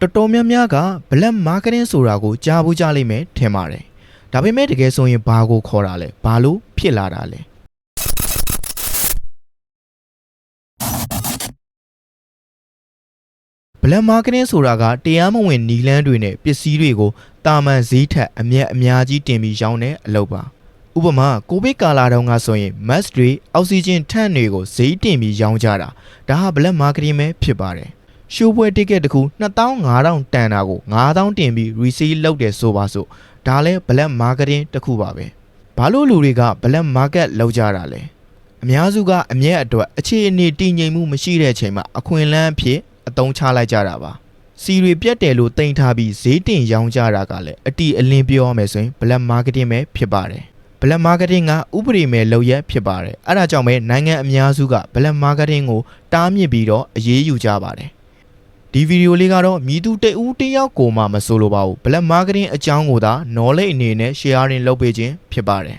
တော်တော်များများက black marketing ဆိုတာကိုကြားဘူးကြားလိမ့်မယ်ထင်ပါတယ်ဒါပေမဲ့တကယ်ဆိုရင်ဘာကိုခေါ်တာလဲဘာလို့ဖြစ်လာတာလဲ black marketing ဆိုတာကတရားမဝင်နီလန်းတွေနဲ့ပစ္စည်းတွေကိုတာမန်ဈေးထက်အမြတ်အများကြီးတင်ပြီးရောင်းတဲ့အလုပ်ပါဥပမာကိုဗစ်ကာလာတုန်းကဆိုရင် mask တွေအောက်ဆီဂျင်ထန့်တွေကိုဈေးတင်ပြီးရောင်းကြတာဒါဟာ black marketing ပဲဖြစ်ပါတယ် ရှိုးပွဲတစ်ကက်တစ်ခု2500တန်တာကို9000တင်ပြီး resale လုပ်တယ်ဆိုပါစို့ဒါလည်း black marketing တစ်ခုပါပဲဘာလို့လူတွေက black market လုပ်ကြတာလဲအများစုကအမြတ်အတွက်အခြေအနေတည်ငြိမ်မှုမရှိတဲ့အချိန်မှာအခွင့်အလမ်းအဖြစ်အသုံးချလိုက်ကြတာပါစီတွေပြတ်တယ်လို့တင်ထားပြီးဈေးတင်ရောင်းကြတာကလည်းအတီအလင်းပြောရမယ်ဆိုရင် black marketing ပဲဖြစ်ပါတယ် black marketing ကဥပဒေမဲ့လုပ်ရက်ဖြစ်ပါတယ်အဲဒါကြောင့်ပဲနိုင်ငံအများစုက black marketing ကိုတားမြစ်ပြီးတော့အရေးယူကြပါတယ် ဒီဗီဒီယိုလေးကတော့မြည်သူတဦးတစ်ယောက်ကိုမှမဆိုလိုပါဘူး black marketing အကြောင်းကိုသာ knowledge အနေနဲ့ sharing လုပ်ပေးခြင်းဖြစ်ပါတယ်